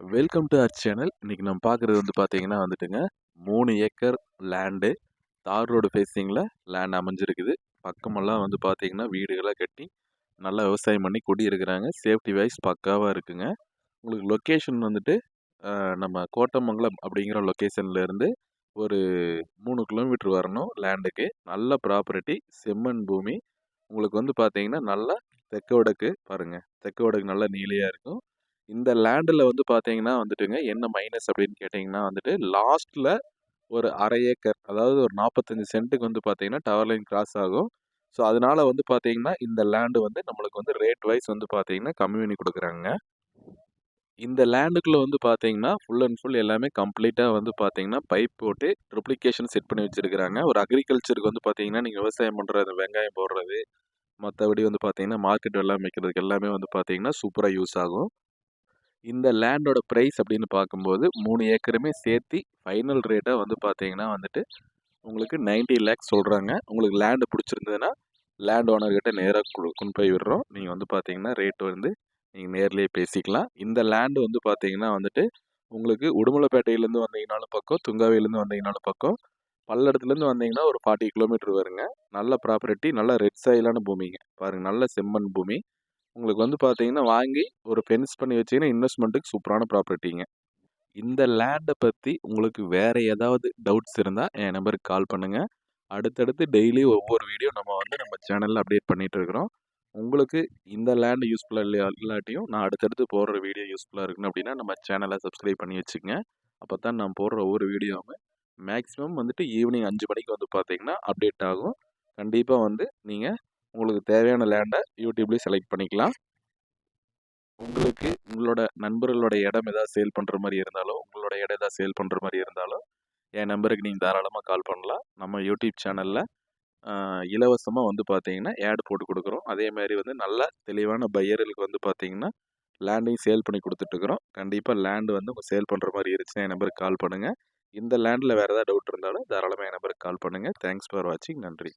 Welcome to our channel இன்றைக்கி நம்ம பார்க்குறது வந்து பார்த்தீங்கன்னா வந்துட்டுங்க மூணு ஏக்கர் லேண்டு தார் ரோடு ஃபேஸிங்கில் லேண்ட் அமைஞ்சிருக்குது. பக்கமெல்லாம் வந்து பார்த்தீங்கன்னா வீடுகளாக கட்டி நல்லா விவசாயம் பண்ணி குடியிருக்கிறாங்க. சேஃப்டி வைஸ் பக்காவாக இருக்குங்க. உங்களுக்கு லொக்கேஷன் வந்துட்டு நம்ம கோட்டமங்கலம் அப்படிங்கிற லொக்கேஷன்லேருந்து ஒரு மூணு கிலோமீட்டர் வரணும் லேண்டுக்கு நல்ல ப்ராப்பர்ட்டி செம்மண் பூமி. உங்களுக்கு வந்து பார்த்தீங்கன்னா நல்லா தெக்க வடக்கு பாருங்கள் தெக்க வடக்கு நல்லா நீலையாக இருக்கும். இந்த லேண்டில் வந்து பார்த்தீங்கன்னா வந்துட்டுங்க என்ன மைனஸ் அப்படின்னு கேட்டிங்கன்னா வந்துட்டு லாஸ்ட்டில் ஒரு அரை ஏக்கர் அதாவது ஒரு நாற்பத்தஞ்சு சென்ட்டுக்கு வந்து பார்த்தீங்கன்னா டவர் லைன் கிராஸ் ஆகும். ஸோ அதனால் வந்து பார்த்தீங்கன்னா இந்த லேண்டு வந்து நம்மளுக்கு வந்து ரேட் வைஸ் வந்து பார்த்தீங்கன்னா கம்மி பண்ணி கொடுக்குறாங்க. இந்த லேண்டுக்குள்ளே வந்து பார்த்தீங்கன்னா ஃபுல் அண்ட் ஃபுல் எல்லாமே கம்ப்ளீட்டாக வந்து பார்த்தீங்கன்னா பைப் போட்டு ட்ரிப்ளிகேஷன் செட் பண்ணி வச்சுருக்கிறாங்க. ஒரு அக்ரிகல்ச்சருக்கு வந்து பார்த்தீங்கன்னா நீங்கள் விவசாயம் பண்ணுறது வெங்காயம் போடுறது மற்றபடி வந்து பார்த்தீங்கன்னா மார்க்கெட் வெள்ளாமை வைக்கிறதுக்கு எல்லாமே வந்து பார்த்தீங்கன்னா சூப்பராக யூஸ் ஆகும். இந்த லேண்டோட ப்ரைஸ் அப்படின்னு பார்க்கும்போது மூணு ஏக்கருமே சேர்த்து ஃபைனல் ரேட்டாக வந்து பார்த்தீங்கன்னா வந்துட்டு உங்களுக்கு 90 லேக்ஸ் சொல்கிறாங்க உங்களுக்கு லேண்டு பிடிச்சிருந்ததுன்னா லேண்ட் ஓனர்கிட்ட நேராக கொண்டு போய் விடுறோம். நீங்கள் வந்து பார்த்தீங்கன்னா ரேட் வந்து நீங்கள் நேர்லேயே பேசிக்கலாம். இந்த லேண்டு வந்து பார்த்தீங்கன்னா வந்துட்டு உங்களுக்கு உடுமலைப்பேட்டையிலேருந்து வந்தீங்கனாலும் பக்கம் துங்காவையிலேருந்து வந்தீங்கனாலும் பக்கம் பல்லடத்துலேருந்து வந்தீங்கன்னா ஒரு ஃபார்ட்டி கிலோமீட்டர் வருங்க. நல்ல ப்ராப்பர்ட்டி நல்ல ரெட் சாயிலான பூமிங்க. பாருங்கள் நல்ல செம்மண் பூமி. உங்களுக்கு வந்து பார்த்தீங்கன்னா வாங்கி ஒரு ஃபென்ஸ் பண்ணி வச்சிங்கன்னா இன்வெஸ்ட்மெண்ட்டுக்கு சூப்பரான ப்ராப்பர்ட்டிங்க இந்த லேண்டை பற்றி உங்களுக்கு வேறு ஏதாவது டவுட்ஸ் இருந்தால் என் நம்பருக்கு கால் பண்ணுங்கள் அடுத்தடுத்து டெய்லி ஒவ்வொரு வீடியோ நம்ம வந்து நம்ம சேனலில் அப்டேட் பண்ணிகிட்டு இருக்கிறோம். உங்களுக்கு இந்த லேண்ட் யூஸ்ஃபுல்லாக இல்லையா இல்லாட்டியும் நான் அடுத்தடுத்து போடுற வீடியோ யூஸ்ஃபுல்லாக இருக்கணும் அப்படின்னா நம்ம சேனலை சப்ஸ்கிரைப் பண்ணி வச்சுக்கோங்க. அப்போ தான் நான் போடுற ஒவ்வொரு வீடியோவும் மேக்ஸிமம் வந்துட்டு ஈவினிங் அஞ்சு மணிக்கு வந்து பார்த்தீங்கன்னா அப்டேட் ஆகும். கண்டிப்பாக வந்து நீங்கள் உங்களுக்கு தேவையான லேண்டை யூடியூப்லேயும் செலக்ட் பண்ணிக்கலாம். உங்களுக்கு உங்களோட நண்பர்களோட இடம் எதாவது சேல் பண்ணுற மாதிரி இருந்தாலும் உங்களோட இடம் எதாவது சேல் பண்ணுற மாதிரி இருந்தாலும் என் நம்பருக்கு நீங்கள் தாராளமாக கால் பண்ணலாம். நம்ம யூடியூப் சேனலில் இலவசமாக வந்து பார்த்தீங்கன்னா ஆட் போட்டு கொடுக்குறோம். அதே மாதிரி வந்து நல்ல தெளிவான பையர்களுக்கு வந்து பார்த்தீங்கன்னா லேண்டையும் சேல் பண்ணி கொடுத்துட்ருக்குறோம் கண்டிப்பாக லேண்டு வந்து உங்கள் சேல் பண்ணுற மாதிரி இருந்துச்சுன்னா என் நம்பருக்கு கால் பண்ணுங்கள் இந்த லேண்டில் வேறு ஏதாவது டவுட் இருந்தாலும் தாராளமாக என் நம்பருக்கு கால் பண்ணுங்கள் தேங்க்ஸ் ஃபார் வாட்சிங் நன்றி.